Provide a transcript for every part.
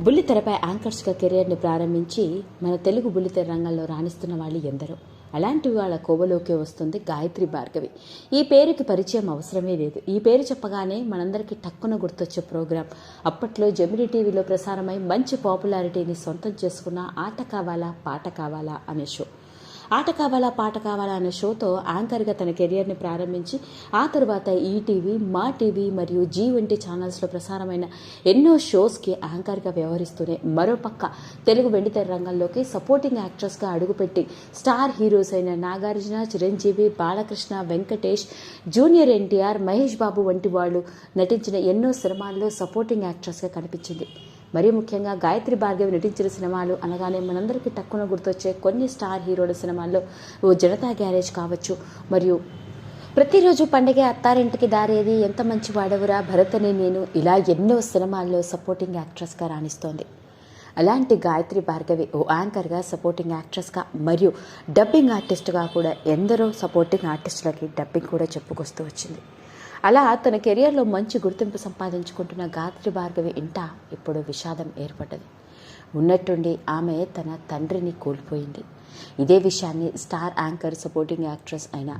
బుల్లితెరపై యాంకర్స్గా కెరియర్ని ప్రారంభించి మన తెలుగు బుల్లితెర రంగంలో రాణిస్తున్న వాళ్ళు ఎందరో. అలాంటి వాళ్ళ కోవలోకే వస్తుంది గాయత్రి భార్గవి. ఈ పేరుకి పరిచయం అవసరమే లేదు. ఈ పేరు చెప్పగానే మనందరికీ టక్కున గుర్తొచ్చే ప్రోగ్రాం. అప్పట్లో జమిని టీవీలో ప్రసారమై మంచి పాపులారిటీని సొంతం చేసుకున్న ఆట కావాలా పాట కావాలా అనే షో. ఆట కావాలా పాట కావాలా అనే షోతో యాంకర్గా తన కెరియర్ని ప్రారంభించి ఆ తర్వాత ఈటీవీ మా టీవీ మరియు జీ వంటి ఛానల్స్లో ప్రసారమైన ఎన్నో షోస్కి యాంకర్గా వ్యవహరిస్తూనే మరోపక్క తెలుగు వెండితెర రంగంలోకి సపోర్టింగ్ యాక్ట్రెస్గా అడుగుపెట్టి స్టార్ హీరోస్ అయిన నాగార్జున చిరంజీవి బాలకృష్ణ వెంకటేష్ జూనియర్ ఎన్టీఆర్ మహేష్ బాబు వంటి వాళ్ళు నటించిన ఎన్నో సినిమాల్లో సపోర్టింగ్ యాక్ట్రెస్గా కనిపించింది. మరీ ముఖ్యంగా గాయత్రి భార్గవి నటించిన సినిమాలు అనగానే మనందరికీ తక్కువ గుర్తొచ్చే కొన్ని స్టార్ హీరోల సినిమాల్లో ఓ జనతా గ్యారేజ్ కావచ్చు. మరియు ప్రతిరోజు పండగే అత్తారింటికి దారేది ఎంత మంచి వాడవురా భరతనే నేను ఇలా ఎన్నో సినిమాల్లో సపోర్టింగ్ యాక్ట్రెస్గా రాణిస్తోంది. అలాంటి గాయత్రి భార్గవి ఓ యాంకర్గా సపోర్టింగ్ యాక్ట్రెస్గా మరియు డబ్బింగ్ ఆర్టిస్ట్గా కూడా ఎందరో సపోర్టింగ్ ఆర్టిస్టులకి డబ్బింగ్ కూడా చెప్పుకొస్తూ వచ్చింది. అలా తన కెరియర్లో మంచి గుర్తింపు సంపాదించుకుంటున్న గాయత్రి భార్గవి ఇంట ఇప్పుడు విషాదం ఏర్పడ్డది. ఉన్నట్టుండి ఆమె తన తండ్రిని కోల్పోయింది. ఇదే విషయాన్ని స్టార్ యాంకర్ సపోర్టింగ్ యాక్ట్రెస్ అయిన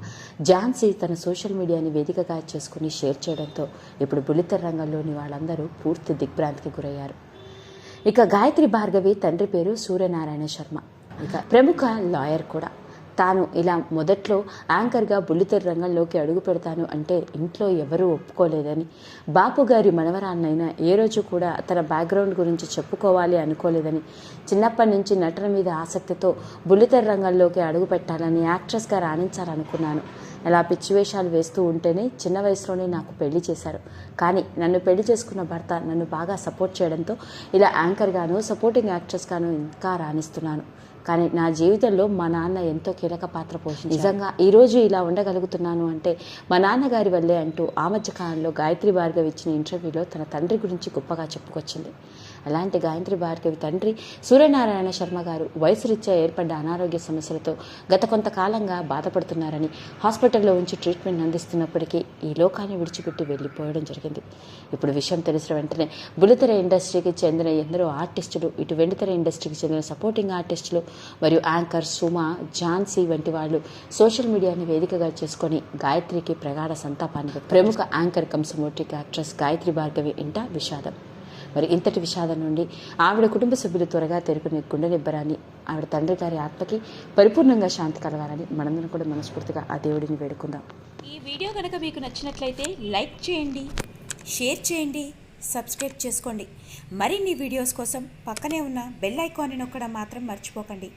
ఝాన్సీ తన సోషల్ మీడియాని వేదికగా చేసుకుని షేర్ చేయడంతో ఇప్పుడు బుల్లితెర రంగంలోని వాళ్ళందరూ పూర్తి దిగ్భ్రాంతికి గురయ్యారు. ఇక గాయత్రి భార్గవి తండ్రి పేరు సూర్యనారాయణ శర్మ. ఇక ప్రముఖ లాయర్ కూడా. తాను ఇలా మొదట్లో యాంకర్గా బుల్లితెర రంగంలోకి అడుగు పెడతాను అంటే ఇంట్లో ఎవరూ ఒప్పుకోలేదని. బాపు గారి మనవరాన్నైనా ఏ రోజు కూడా తన బ్యాక్గ్రౌండ్ గురించి చెప్పుకోవాలి అనుకోలేదని. చిన్నప్పటి నుంచి నటన మీద ఆసక్తితో బుల్లితెర రంగంలోకి అడుగు పెట్టాలని యాక్ట్రెస్గా రాణించాలనుకున్నాను. అలా పిచ్చి వేషాలు వేస్తూ ఉంటేనే చిన్న వయసులోనే నాకు పెళ్ళి చేశారు. కానీ నన్ను పెళ్ళి చేసుకున్న భర్త నన్ను బాగా సపోర్ట్ చేయడంతో ఇలా యాంకర్గాను సపోర్టింగ్ యాక్ట్రెస్గాను ఇంకా రాణిస్తున్నాను. కానీ నా జీవితంలో మా నాన్న ఎంతో కీలక పాత్ర పోషించారు. నిజంగా. ఈ రోజు ఇలా ఉండగలుగుతున్నాను అంటే మా నాన్నగారి వల్లే అంటూ ఆ మధ్య కాలంలో గాయత్రి భార్గవి ఇచ్చిన ఇంటర్వ్యూలో తన తండ్రి గురించి గొప్పగా చెప్పుకొచ్చింది. అలాంటి గాయత్రి భార్గవి తండ్రి సూర్యనారాయణ శర్మ గారు వయసు రీత్యా ఏర్పడ్డ అనారోగ్య సమస్యలతో గత కొంతకాలంగా బాధపడుతున్నారని హాస్పిటల్లో ఉంచి ట్రీట్మెంట్ అందిస్తున్నప్పటికీ ఈ లోకాన్ని విడిచిపెట్టి వెళ్ళిపోవడం జరిగింది. ఇప్పుడు విషయం తెలిసిన వెంటనే బుల్లితెర ఇండస్ట్రీకి చెందిన ఎందరో ఆర్టిస్టులు ఇటు వెండితెర ఇండస్ట్రీకి చెందిన సపోర్టింగ్ ఆర్టిస్టులు మరియు యాంకర్ సుమా ఝాన్సీ వంటి వాళ్ళు సోషల్ మీడియాని వేదికగా చేసుకొని గాయత్రికి ప్రగాఢ సంతాపాన్ని ప్రముఖ anchor cum supporting actress Gayatri Bhargavi ఇంట విషాదం. మరి ఇంతటి విషాదం నుండి ఆవిడ కుటుంబ సభ్యులు త్వరగా తెరుకునే గుండె నిబ్బరాన్ని ఆవిడ తండ్రి గారి ఆత్మకి పరిపూర్ణంగా శాంతి కలగాలని మనందరం కూడా మనస్ఫూర్తిగా ఆ దేవుడిని వేడుకుందాం. ఈ వీడియో కనుక మీకు నచ్చినట్లయితే లైక్ చేయండి షేర్ చేయండి సబ్స్క్రైబ్ చేసుకోండి. మరిన్ని వీడియోస్ కోసం పక్కనే ఉన్న బెల్ ఐకాన్ని నొక్కడం మాత్రం మర్చిపోకండి.